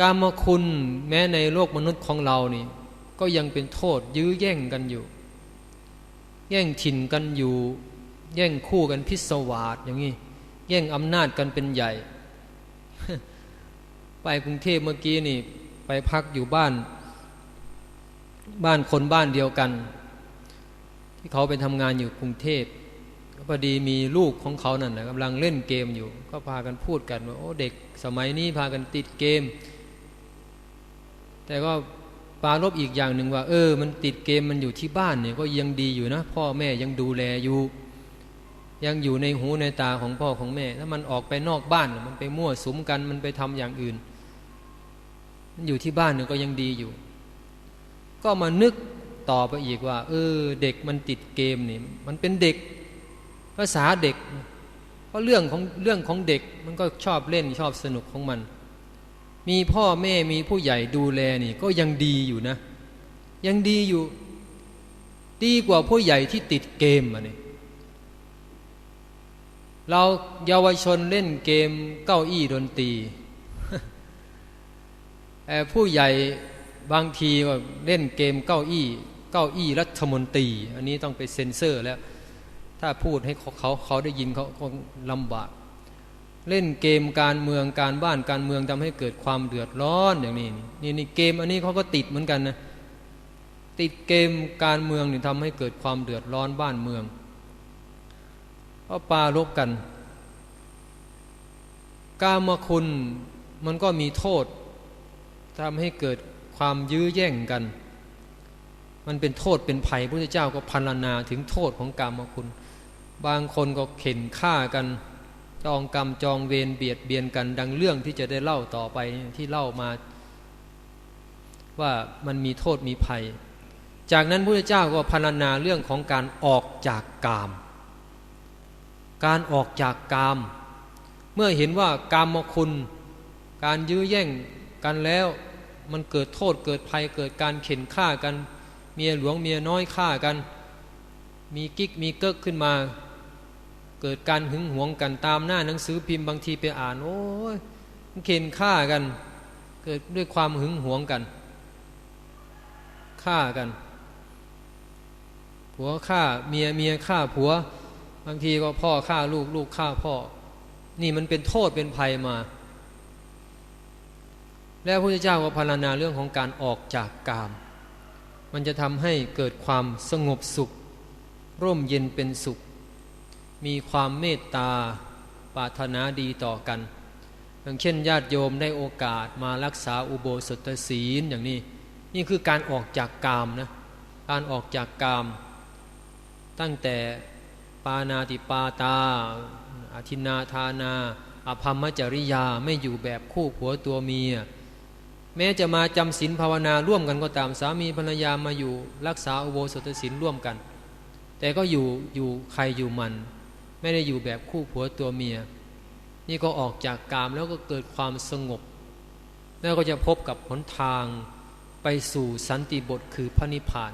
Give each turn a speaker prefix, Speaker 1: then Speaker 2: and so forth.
Speaker 1: การมาคุณแม้ในโลกมนุษย์ของเรานี่ ก็ยังเป็นโทษยื้อแย่งกันอยู่ แย่งถิ่นกันอยู่ แย่งคู่กันพิศวาสอย่างนี้ แย่งอำนาจกันเป็นใหญ่ ไปกรุงเทพเมื่อกี้นี่ ไปพักอยู่บ้าน บ้านคนบ้านเดียวกัน ที่เขาไปทำงานอยู่กรุงเทพก็พอดีมีลูกของเขานั่นนะกำลังเล่นเกมอยู่ ก็พากันพูดกันว่าโอ้เด็กสมัยนี้พากันติดเกม แต่ก็ปารบอีกอย่างหนึ่งว่า เออ มันติดเกมมันอยู่ที่บ้านเนี่ยก็ยังดีอยู่นะ พ่อแม่ยังดูแลอยู่ ยังอยู่ในหูในตาของพ่อของแม่ ถ้ามันออกไปนอกบ้านมันไปมั่วสุมกันมันไปทำอย่างอื่น มันอยู่ที่บ้านเนี่ยก็ยังดีอยู่ ก็มานึกต่อไปอีกว่า เออ เด็กมันติดเกมนี่มันเป็นเด็ก ภาษาเด็ก เพราะเรื่องของเรื่องของเด็กมันก็ชอบเล่นชอบสนุกของมัน มีพ่อแม่มีผู้ใหญ่ดูแลนี่ก็ยังดีอยู่นะ ยังดีอยู่ ดีกว่าผู้ใหญ่ที่ติดเกมอะนี่เราเยาวชนเล่นเกมเก้าอี้ดนตรีผู้ใหญ่บางทีก็เล่นเกมเก้าอี้ เก้าอี้รัฐมนตรี อันนี้ต้องไปเซ็นเซอร์แล้ว ถ้าพูดให้เขาเขาเขาได้ยินเขาคงลำบาก เล่นเกมการเมืองการบ้านการเมืองทำให้เกิดความเดือดร้อนอย่างนี้นี่นี่เกมอันนี้เขาก็ติดเหมือนกันนะติดเกมการเมืองนี่ทำให้เกิดความเดือดร้อนบ้านเมืองเพราะปาลบกัน กามคุณมันก็มีโทษทำให้เกิดความยื้อแย่งกัน มันเป็นโทษเป็นภัยพระเจ้าก็พันนาถึงโทษของกรรมคุณ บางคนก็เข็นฆ่ากัน จองกรรมจองเวรเบียดเบียนกันดังเรื่องที่จะได้เล่าต่อไปที่เล่ามา ว่ามันมีโทษมีภัย จากนั้นพระเจ้าก็พันนาเรื่องของการออกจากกาม การออกจากกาม เมื่อเห็นว่ากามคุณ การยื้อแย่งกันแล้วมันเกิดโทษเกิดภัยเกิดการเข็นฆ่ากัน เมียหลวงเมียน้อยฆ่ากัน มีกิ๊กมีเกิกขึ้นมา เกิดการหึงหวงกันตามหน้าหนังสือพิมพ์บางทีไปอ่าน โอ้ยเข็นฆ่ากัน เกิดด้วยความหึงหวงกันฆ่ากัน ผัวฆ่าเมียเมียฆ่าผัว บางทีก็พ่อฆ่าลูกลูกฆ่าพ่อ นี่มันเป็นโทษเป็นภัยมา และพระเจ้าก็พรรณนาเรื่องของการออกจากกาม มันจะทำให้เกิดความสงบสุข ร่มเย็นเป็นสุข มีความเมตตาปรารถนาดีต่อกัน อย่างเช่น ญาติโยมได้โอกาสมารักษาอุโบสถศีลอย่างนี้ นี่คือการออกจากกามนะการออกจากกาม ตั้งแต่ปานาติปาตาอธินาทานาอภรรมจริยาไม่อยู่แบบคู่ผัวตัวเมีย แม้จะมาจำศีลภาวนาร่วมกันก็ตามสามีภรรยามาอยู่รักษาอุโบสถศีลร่วมกัน แต่ก็อยู่อยู่ใครอยู่มัน ไม่ได้อยู่แบบคู่ผัวตัวเมีย นี่ก็ออกจากกามแล้วก็เกิดความสงบ แล้วก็จะพบกับหนทางไปสู่สันติบทคือพระนิพพาน